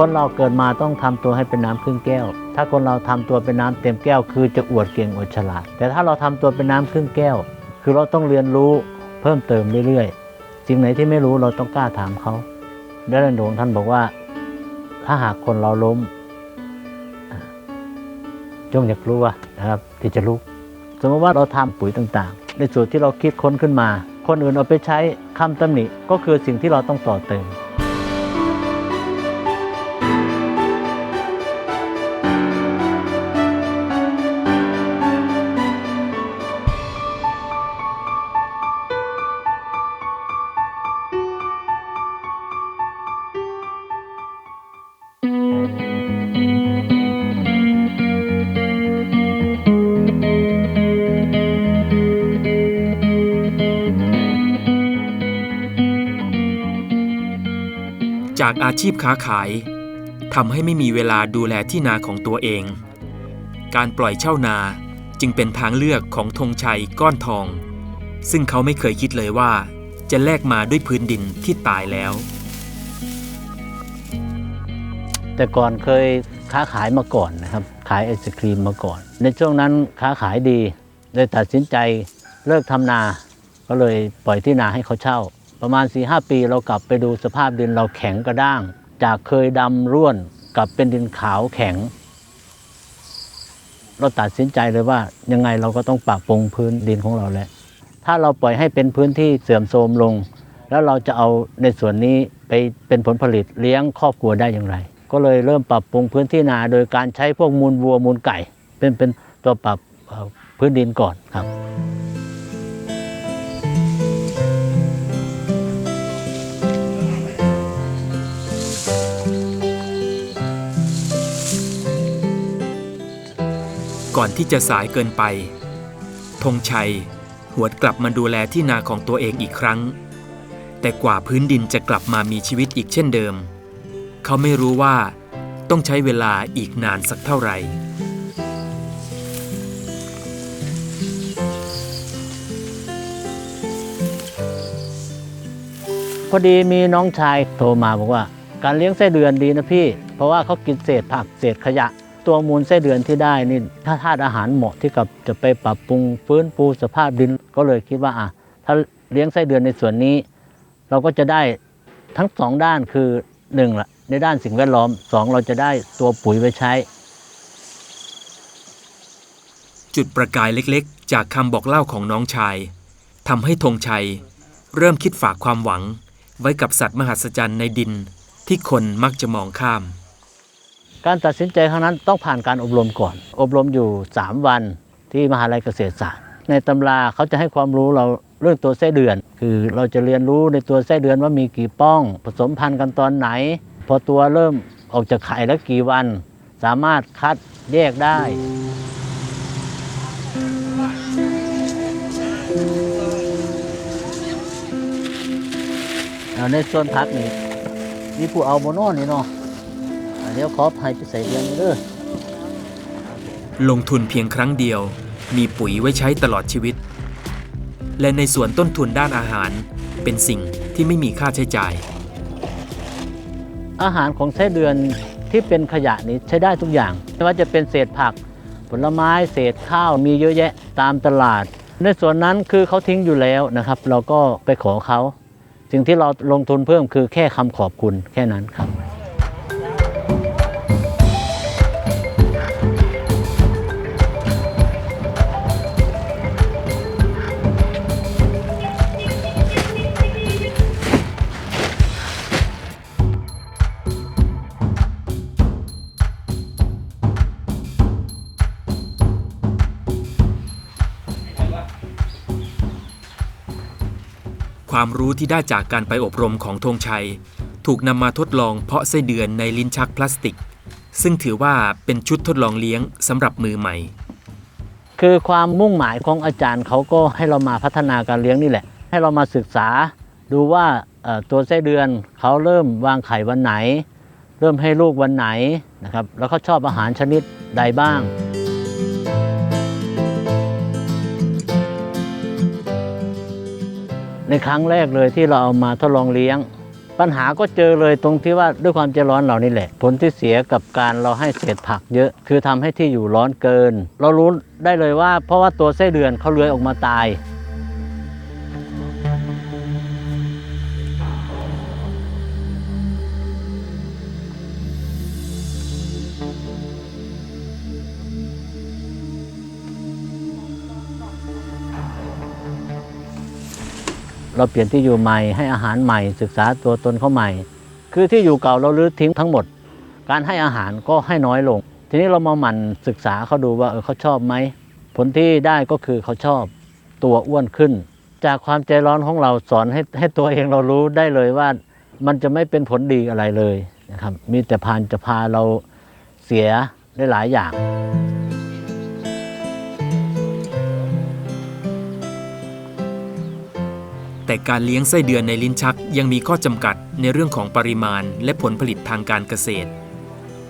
คนเราเกิดมาต้องทำตัวให้เป็นน้ำครึ่งแก้ว ถ้าคนเราทำตัวเป็นน้ำเต็มแก้ว คือจะอวดเก่งอวดฉลาด แต่ถ้าเราทำตัวเป็นน้ำครึ่งแก้ว คือเราต้องเรียนรู้เพิ่มเติมเรื่อยๆสิ่งไหนที่ไม่รู้เราต้องกล้าถามเขาด้เรนหลวงท่านบอกว่า ถ้าหากคนเราล้มอะจงอยากรู้ว่านะครับที่จะลุกสมมติว่าเราทำปุ๋ยต่างๆ ในส่วนที่เราคิดค้นขึ้นมา คนอื่นเอาไปใช้คำตำหนิก็คือสิ่งที่เราต้องต่อเติม จากอาชีพค้าขายทำให้ไม่มีเวลาดูแลที่นาของตัวเอง การปล่อยเช่านาจึงเป็นทางเลือกของธงชัยก้อนทอง ซึ่งเขาไม่เคยคิดเลยว่า จะแลกมาด้วยพื้นดินที่ตายแล้ว แต่ก่อนเคยค้าขายมาก่อนนะครับ ขายไอศครีมมาก่อน ในช่วงนั้นค้าขายดีเลยตัดสินใจเลิกทำนา ก็เลยปล่อยที่นาให้เขาเช่า ประมาณ4ีหปีเรากลับไปดูสภาพดินเราแข็งกระด้าง จากเคยดำร่วนกลับเป็นดินขาวแข็ง เราตัดสินใจเลยว่ายังไงเราก็ต้องปรับปรุงพื้นดินของเราแหละถ้าเราปล่อยให้เป็นพื้นที่เสื่อมโทรมลง แล้วเราจะเอาในส่วนนี้ไปเป็นผลผลิตเลี้ยงครอบครัวได้อย่างไร ก็เลยเริ่มปรับปรุงพื้นที่นาโดยการใช้พวกมูลวัวมูลไก่ เป็นเป็นตัวปรับพื้นดินก่อนครับ ก่อนที่จะสายเกินไป ธงชัย หวดกลับมาดูแลที่นาของตัวเองอีกครั้ง แต่กว่าพื้นดินจะกลับมามีชีวิตอีกเช่นเดิม เขาไม่รู้ว่าต้องใช้เวลาอีกนานสักเท่าไหร่พอดีมีน้องชายโทรมาบอกว่า การเลี้ยงไส้เดือนดีนะพี่ เพราะว่าเขากินเศษผักเศษขยะ ตัวมูลไส้เดือนที่ได้นี่ถ้าธาตุอาหารเหมาะที่กับจะไปปรับปรุงฟื้นฟูสภาพดินก็เลยคิดว่าอะถ้าเลี้ยงไส้เดือนในส่วนนี้ เราก็จะได้ทั้งสองด้านคือหนึ่งละในด้านสิ่งแวดล้อมสองเราจะได้ตัวปุ๋ยไปใช้ จุดประกายเล็กๆ จากคำบอกเล่าของน้องชายทำให้ธงชัย เริ่มคิดฝากความหวัง ไว้กับสัตว์มหัศจรรย์ในดินที่คนมักจะมองข้าม การตัดสินใจครั้งนั้นต้องผ่านการอบรมก่อน อบรมอยู่ 3 วันที่มหาลัยเกษตรศาสตร์ ในตำราเขาจะให้ความรู้เราเรื่องตัวไส้เดือน คือเราจะเรียนรู้ในตัวไส้เดือนว่ามีกี่ป้อง ผสมพันธุ์กันตอนไหน พอตัวเริ่มออกจากไข่แล้วกี่วัน สามารถคัดแยกได้ในส่วนพักนี่มีผู้เอาโมโน่นี่เนาะ ดี๋ยวขอให้ไปใส่เดือนเด้อลงทุนเพียงครั้งเดียว มีปุ๋ยไว้ใช้ตลอดชีวิต และในส่วนต้นทุนด้านอาหารเป็นสิ่งที่ไม่มีค่าใช้จ่าย อาหารของไส้เดือนที่เป็นขยะนี้ใช้ได้ทุกอย่าง ไม่ว่าจะเป็นเศษผัก ผลไม้เศษข้าวมีเยอะแยะตามตลาด ในส่วนนั้นคือเขาทิ้งอยู่แล้วนะครับ เราก็ไปขอเขา สิ่งที่เราลงทุนเพิ่มคือแค่คำขอบคุณแค่นั้นครับ ความรู้ที่ได้จากการไปอบรมของธงชัย ถูกนำมาทดลองเพาะไส้เดือนในลิ้นชักพลาสติก ซึ่งถือว่าเป็นชุดทดลองเลี้ยงสำหรับมือใหม่ คือความมุ่งหมายของอาจารย์เขาก็ให้เรามาพัฒนาการเลี้ยงนี่แหละ ให้เรามาศึกษาดูว่าตัวไส้เดือนเขาเริ่มวางไข่วันไหน เริ่มให้ลูกวันไหนนะครับแล้วเขาชอบอาหารชนิดใดบ้าง ในครั้งแรกเลยที่เราเอามาทดลองเลี้ยง ปัญหาก็เจอเลยตรงที่ว่าด้วยความใจร้อนเหล่านี้แหละ ผลที่เสียกับการเราให้เศษผักเยอะ คือทำให้ที่อยู่ร้อนเกิน เรารู้ได้เลยว่าเพราะว่าตัวไส้เดือนเขาเลื้อยออกมาตาย เราเปลี่ยนที่อยู่ใหม่ให้อาหารใหม่ ศึกษาตัวตนเขาใหม่ คือที่อยู่เก่าเราลื้อทิ้งทั้งหมด การให้อาหารก็ให้น้อยลง ทีนี้เรามาหมั่นศึกษาเขาดูว่าเออเขาชอบไหมผลที่ได้ก็คือเขาชอบตัวอ้วนขึ้น จากความใจร้อนของเราสอนให้ให้ตัวเองเรารู้ได้เลยว่ามันจะไม่เป็นผลดีอะไรเลยนะครับมีแต่พานจะพาเราเสียได้หลายอย่าง แต่การเลี้ยงไส้เดือนในลิ้นชักยังมีข้อจำกัดในเรื่องของปริมาณและผลผลิตทางการเกษตร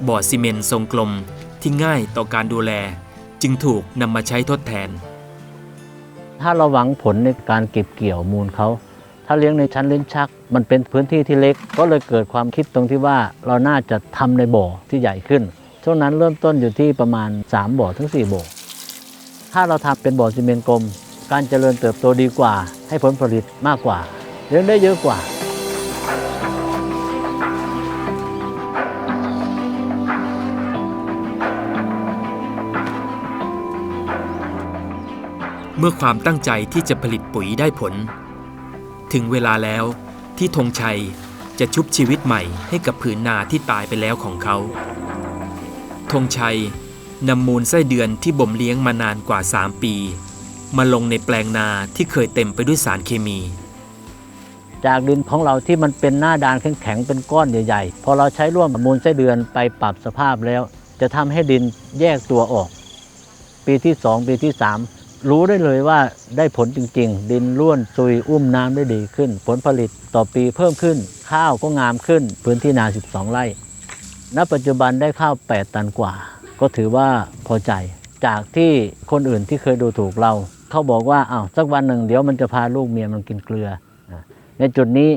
บ่อซีเมนต์ทรงกลมที่ง่ายต่อการดูแล จึงถูกนำมาใช้ทดแทน ถ้าเราหวังผลในการเก็บเกี่ยวมูลเขา ถ้าเลี้ยงในชั้นลิ้นชัก มันเป็นพื้นที่ที่เล็ก ก็เลยเกิดความคิดตรงที่ว่าเราน่าจะทำในบ่อที่ใหญ่ขึ้น ช่วงนั้นเริ่มต้นอยู่ที่ประมาณ 3 บ่อถึง 4 บ่อ ถ้าเราทำเป็นบ่อซีเมนต์กลม การเจริญเติบโตดีกว่า ให้ผลผลิตมากกว่าเลี้ยงได้เยอะกว่าเมื่อความตั้งใจที่จะผลิตปุ๋ยได้ผล ถึงเวลาแล้วที่ธงชัยจะชุบชีวิตใหม่ให้กับผืนนาที่ตายไปแล้วของเขาธงชัยนำมูลไส้เดือนที่บ่มเลี้ยงมานานกว่า 3 ปี มาลงในแปลงนาที่เคยเต็มไปด้วยสารเคมี จากดินของเราที่มันเป็นหน้าดานแข็งๆเป็นก้อนใหญ่ๆ พอเราใช้ร่วมมูลไส้เดือนไปปรับสภาพแล้ว จะทำให้ดินแยกตัวออก ปีที่2ปีที่3รู้ได้เลยว่าได้ผลจริง ๆ ดินร่วนซุยอุ้มน้ำได้ดีขึ้น ผลผลิตต่อปีเพิ่มขึ้น ข้าวก็งามขึ้น พื้นที่นา 12 ไร่ ณ ปัจจุบันได้ข้าว 8 ตันกว่า ก็ถือว่าพอใจ จากที่คนอื่นที่เคยดูถูกเรา เขาบอกว่าอ้าวสักวันหนึ่งเดี๋ยวมันจะพาลูกเมียมันกินเกลือ ในจุดนี้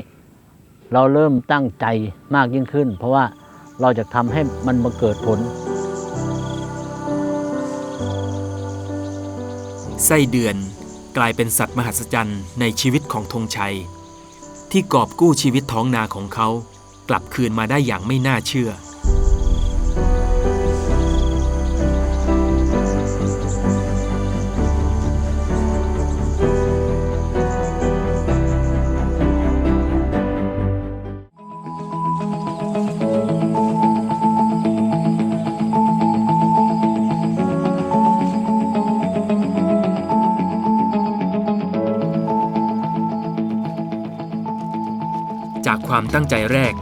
เราเริ่มตั้งใจมากยิ่งขึ้น เพราะว่าเราจะทำให้มันมาเกิดผล ไส้เดือนกลายเป็นสัตว์มหัศจรรย์ในชีวิตของธงชัย ที่กอบกู้ชีวิตท้องนาของเขา กลับคืนมาได้อย่างไม่น่าเชื่อ ความตั้งใจแรก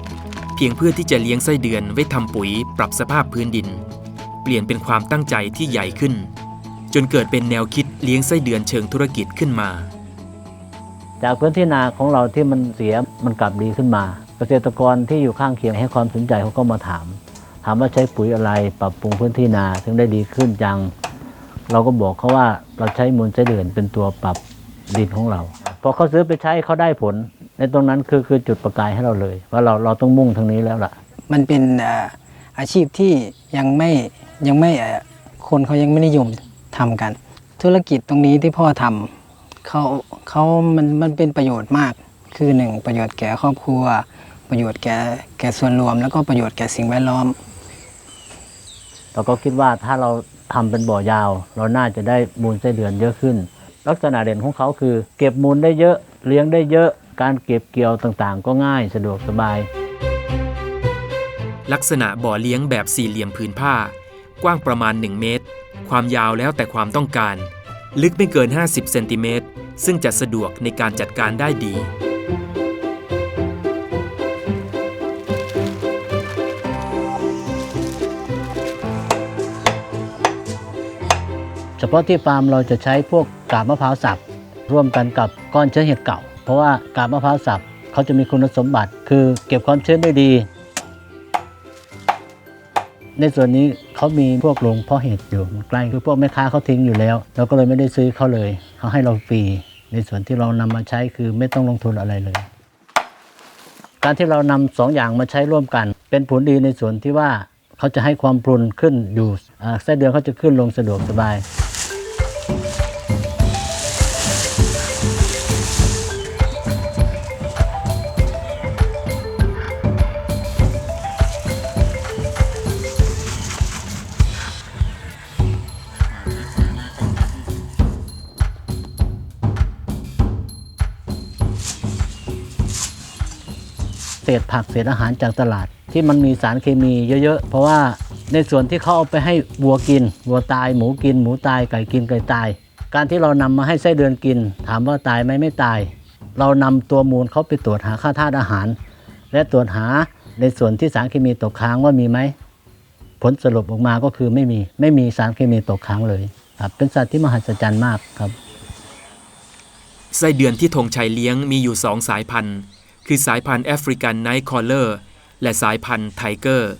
เพียงเพื่อที่จะเลี้ยงไส้เดือนไว้ทำปุ๋ยปรับสภาพพื้นดิน เปลี่ยนเป็นความตั้งใจที่ใหญ่ขึ้น จนเกิดเป็นแนวคิดเลี้ยงไส้เดือนเชิงธุรกิจขึ้นมา จากพื้นที่นาของเราที่มันเสียมันกลับดีขึ้นมา เกษตรกรที่อยู่ข้างเคียงให้ความสนใจเขาก็มาถาม ถามว่าใช้ปุ๋ยอะไรปรับปรุงพื้นที่นาถึงได้ดีขึ้นจัง เราก็บอกเขาว่าเราใช้มูลไส้เดือนเป็นตัวปรับดินของเราพอเขาซื้อไปใช้เขาได้ผล ในตรงนั้นคือคือจุดประกายให้เราเลยว่าเราเราต้องมุ่งทางนี้แล้วล่ะ มันเป็นเอ่ออาชีพที่ยังไม่ยังไม่เอ่อคนเขายังไม่นิยมทำกัน ธุรกิจตรงนี้ที่พ่อทำเขาเขามันมันเป็นประโยชน์มากคือหนึ่งประโยชน์แก่ครอบครัว ประโยชน์แก่แก่ส่วนรวม แล้วก็ประโยชน์แก่สิ่งแวดล้อม เราก็คิดว่าถ้าเราทำเป็นบ่อยาว เราน่าจะได้มูลไส้เดือนเยอะขึ้น ลักษณะเด่นของเขาคือ เก็บมูลได้เยอะเลี้ยงได้เยอะ การเก็บเกี่ยวต่างๆ ก็ง่ายสะดวกสบาย ลักษณะบ่อเลี้ยงแบบสี่เหลี่ยมผืนผ้า กว้างประมาณ 1 เมตร ความยาวแล้วแต่ความต้องการ ลึกไม่เกิน 50 เซนติเมตร ซึ่งจะสะดวกในการจัดการได้ดีเฉพาะที่ฟาร์มเราจะใช้พวกกาบมะพร้าวสับร่วมกันกับก้อนเชื้อเห็ดเก่า เพราะว่ากาบมะพร้าวสับเขาจะมีคุณสมบัติ คือเก็บความชื้นได้ดี ในส่วนนี้เขามีพวกโรงเพาะเห็ดอยู่ใกล้คือพวกแม่ค้าเขาทิ้งอยู่แล้ว เราก็เลยไม่ได้ซื้อเขาเลย เขาให้เราฟรีในส่วนที่เรานำมาใช้คือไม่ต้องลงทุนอะไรเลย การที่เรานำสองอย่างมาใช้ร่วมกัน เป็นผลดีในส่วนที่ว่าเขาจะให้ความพรุนขึ้นอยู่อ่าไส้เดือนเขาจะขึ้นลงสะดวกสบาย ษผักเศษอาหารจากตลาด ที่มันมีสารเคมีเยอะๆ เพราะว่าในส่วนที่เขาเอาไปให้วัวกิน วัวตายหมูกิน หมูตายไก่กินไก่ตาย การที่เรานำมาให้ไส้เดือนกิน ถามว่าตายไหมไม่ตาย เรานำตัวมูลเขาไปตรวจหาค่าธาตุอาหาร และตรวจหาในส่วนที่สารเคมีตกค้างว่ามีไหมผลสรุปออกมาก็คือไม่มีไม่มีสารเคมีตกค้างเลยครับเป็นสัตว์ที่มหัศจรรย์มากครับไส้เดือนที่ธงชัยเลี้ยงมีอยู่สองสายพันธุ์ คือสายพันธุ์แอฟริกันไนท์คอลเลอร์และสายพันธุ์ไทเกอร์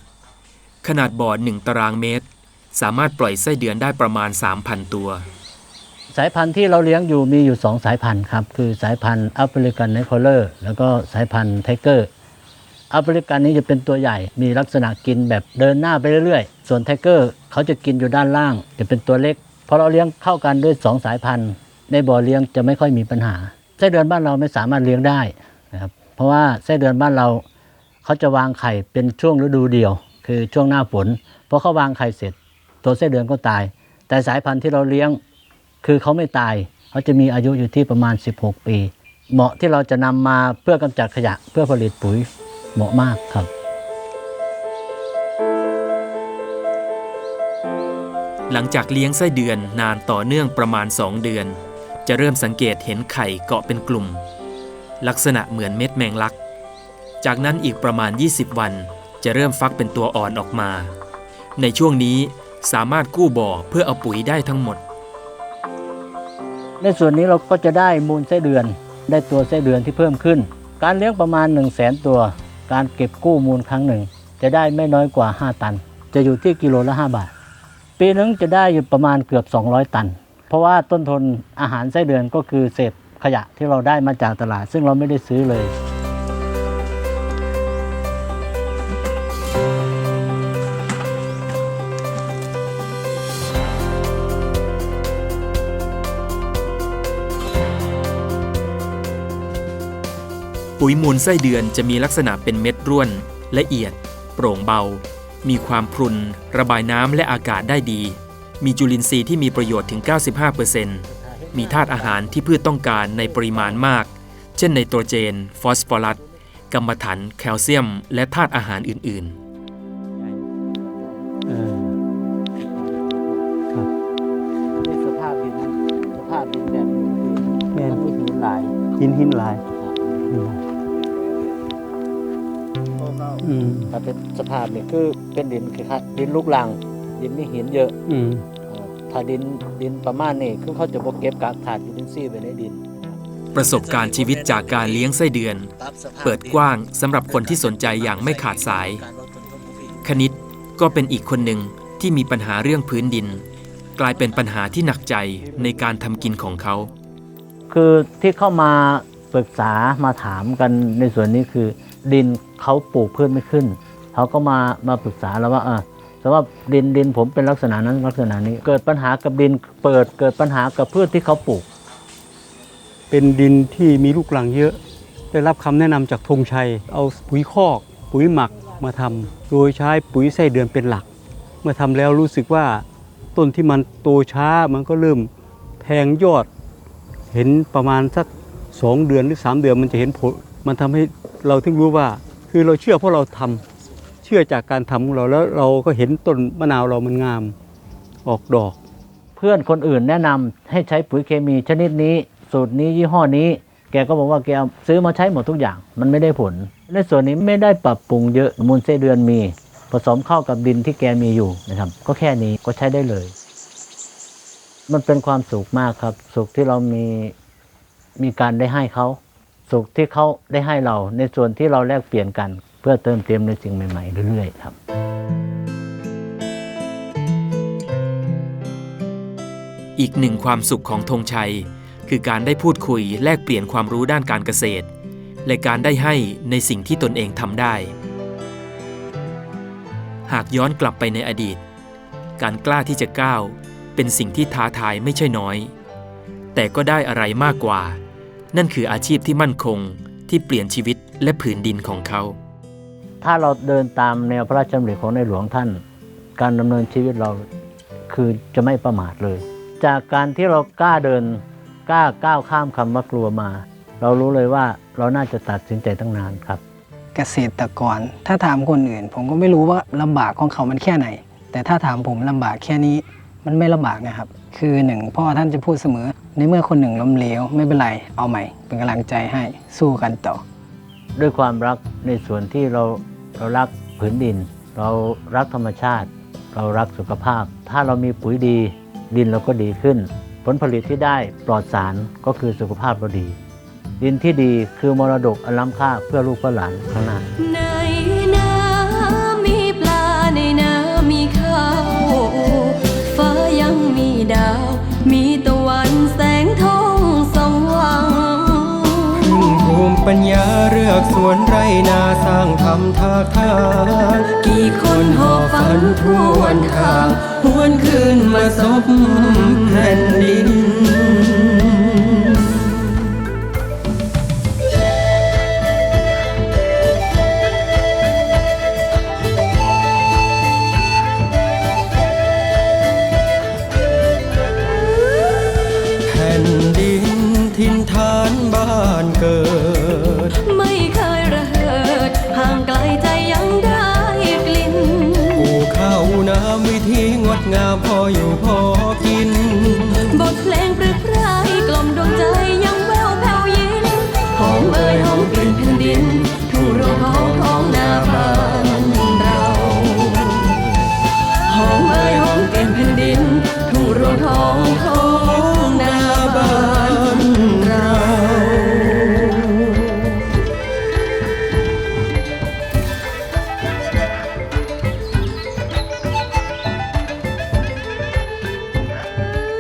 ขนาดบ่อ 1 ตารางเมตร สามารถปล่อยไส้เดือนได้ประมาณ 3,000 ตัว สายพันธุ์ที่เราเลี้ยงอยู่มีอยู่ 2 สายพันธุ์ครับ คือสายพันธุ์แอฟริกันไนคอเลอร์แล้วก็สายพันธุ์ไทเกอร์แอฟริกันนี้จะเป็นตัวใหญ่ มีลักษณะกินแบบเดินหน้าไปเรื่อยๆ ส่วนไทเกอร์เขาจะกินอยู่ด้านล่าง จะเป็นตัวเล็กพอเราเลี้ยงเข้ากันด้วย 2 สายพันธุ์ ในบ่อเลี้ยงจะไม่ค่อยมีปัญหาไส้เดือนบ้านเราไม่สามารถเลี้ยงได้ รับเพราะว่าไส้เดือนบ้านเราเขาจะวางไข่เป็นช่วงฤดูเดียว คือช่วงหน้าฝนพอเขาวางไข่เสร็จ ตัวไส้เดือนก็ตาย แต่สายพันธุ์ที่เราเลี้ยงคือเขาไม่ตายเขาจะมีอายุอยู่ที่ประมาณ 16 ปี เหมาะที่เราจะนำมาเพื่อกำจัดขยะเพื่อผลิตปุ๋ยเหมาะมากครับหลังจากเลี้ยงไส้เดือนนานต่อเนื่องประมาณ 2 เดือน จะเริ่มสังเกตเห็นไข่เกาะเป็นกลุ่ม ลักษณะเหมือนเม็ดแมงลัก จากนั้นอีกประมาณ 20 วันจะเริ่มฟักเป็นตัวอ่อนออกมา ในช่วงนี้สามารถกู้บ่อเพื่อเอาปุ๋ยได้ทั้งหมด ในส่วนนี้เราก็จะได้มูลไส้เดือน ได้ตัวไส้เดือนที่เพิ่มขึ้น การเลี้ยงประมาณ 1 0 0 0 0แสนตัว การเก็บกู้มูลครั้งหนึ่ง จะได้ไม่น้อยกว่า 5 ตัน จะอยู่ที่กิโลละ 5 บาท ปีหนึงจะได้อยู่ประมาณเกือบ 200 ตัน เพราะว่าต้นทุนอาหารไส้เดือนก็คือเศษ ขยะที่เราได้มาจากตลาด ซึ่งเราไม่ได้ซื้อเลย ปุ๋ยมูลไส้เดือนจะมีลักษณะเป็นเม็ดร่วน ละเอียด โปร่งเบา มีความพรุน ระบายน้ำและอากาศได้ดี มีจุลินทรีย์ที่มีประโยชน์ถึง 95% มีธาตุอาหารที่พืชต้องการในปริมาณมาก เช่นไนโตรเจน ฟอสฟอรัสกัมมันถัน แคลเซียม และธาตุอาหารอื่นเออครับนี่สภาพดินสภาพดินแบบนี้แม่นมันไม่หินหลายหินหินหลายอืมถ้าเป็นสภาพนี่คือเป็นดินคือครับดินลูกลังดินมีหินเยอะ อืมเออ ถ้าดินดินประมาณนี้คือเขาจะบ่เก็บกากถาดยูรินซีย์ไว้ในดินๆประสบการณ์ชีวิตจากการเลี้ยงไส้เดือน เปิดกว้างสำหรับคนที่สนใจอย่างไม่ขาดสาย คณิตก็เป็นอีกคนหนึ่งที่มีปัญหาเรื่องพื้นดิน กลายเป็นปัญหาที่หนักใจในการทำกินของเขา คือที่เข้ามาปรึกษามาถามกันในส่วนนี้คือ ดินเขาปลูกพืชไม่ขึ้นเขาก็มามาปรึกษาแล้วว่าเออ แต่ว่าดินดินผมเป็นลักษณะนั้นลักษณะนี้ เกิดปัญหากับดินเปิดเกิดปัญหากับพืชที่เขาปลูก เป็นดินที่มีลูกหลังเยอะ ได้รับคำแนะนำจากธงชัย เอาปุ๋ยคอก ปุ๋ยหมักมาทำโดยใช้ปุ๋ยไส้เดือนเป็นหลัก เมื่อทำแล้วรู้สึกว่าต้นที่มันโตช้ามันก็เริ่มแทงยอด เห็นประมาณสักสองเดือนหรือสามเดือนมันจะเห็นผล มันทำให้เราถึงรู้ว่า คือเราเชื่อเพราะเราทำเชื่อจากการทำของเราแล้วเราก็เห็นต้นมะนาวเรามันงามออกดอก เพื่อนคนอื่นแนะนำให้ใช้ปุ๋ยเคมีชนิดนี้ สูตรนี้ยี่ห้อนี้ แกก็บอกว่าแกเอาซื้อมาใช้หมดทุกอย่าง มันไม่ได้ผล ในส่วนนี้ไม่ได้ปรับปรุงเยอะมูลไส้เดือนมี ผสมเข้ากับดินที่แกมีอยู่นะครับ ก็แค่นี้ก็ใช้ได้เลย มันเป็นความสุขมากครับ สุขที่เรามีมีการได้ให้เขา สุขที่เขาได้ให้เรา ในส่วนที่เราแลกเปลี่ยนกัน เพื่อเติมเต็มในสิ่งใหม่ๆเรื่อยๆครับอีกหนึ่งความสุขของธงชัย คือการได้พูดคุยแลกเปลี่ยนความรู้ด้านการเกษตร และการได้ให้ในสิ่งที่ตนเองทำได้ หากย้อนกลับไปในอดีต การกล้าที่จะก้าว เป็นสิ่งที่ท้าทายไม่ใช่น้อย แต่ก็ได้อะไรมากกว่า นั่นคืออาชีพที่มั่นคงที่เปลี่ยนชีวิตและผืนดินของเขา ถ้าเราเดินตามแนวพระราชดำริของในหลวงท่าน การดำเนินชีวิตเราคือจะไม่ประมาทเลย จากการที่เรากล้าเดินกล้าก้าวข้ามคำว่ากลัวมา เรารู้เลยว่าเราน่าจะตัดสินใจตั้งนานครับ เกษตรกรถ้าถามคนอื่น ผมก็ไม่รู้ว่าลำบากของเขามันแค่ไหน แต่ถ้าถามผมลำบากแค่นี้มันไม่ลำบากนะครับ คือหนึ่งพ่อท่านจะพูดเสมอ ในเมื่อคนหนึ่งล้มเหลวไม่เป็นไร เอาใหม่ เป็นกำลังใจให้สู้กันต่อ ด้วยความรักในส่วนที่เราเรารักผืนดิน เรารักธรรมชาติ เรารักสุขภาพ ถ้าเรามีปุ๋ยดี ดินเราก็ดีขึ้น ผลผลิตที่ได้ปลอดสารก็คือสุขภาพเราดี ดินที่ดีคือมรดกอันล้ำค่าเพื่อลูกเพื่อหลานข้างหน้า อกสวนไรนาสร้างทำทากทางกี่คนหอบฝันทวนทางหวนคืนมาซบแผ่นดิน วิธีงดงามพออยู่พอกิน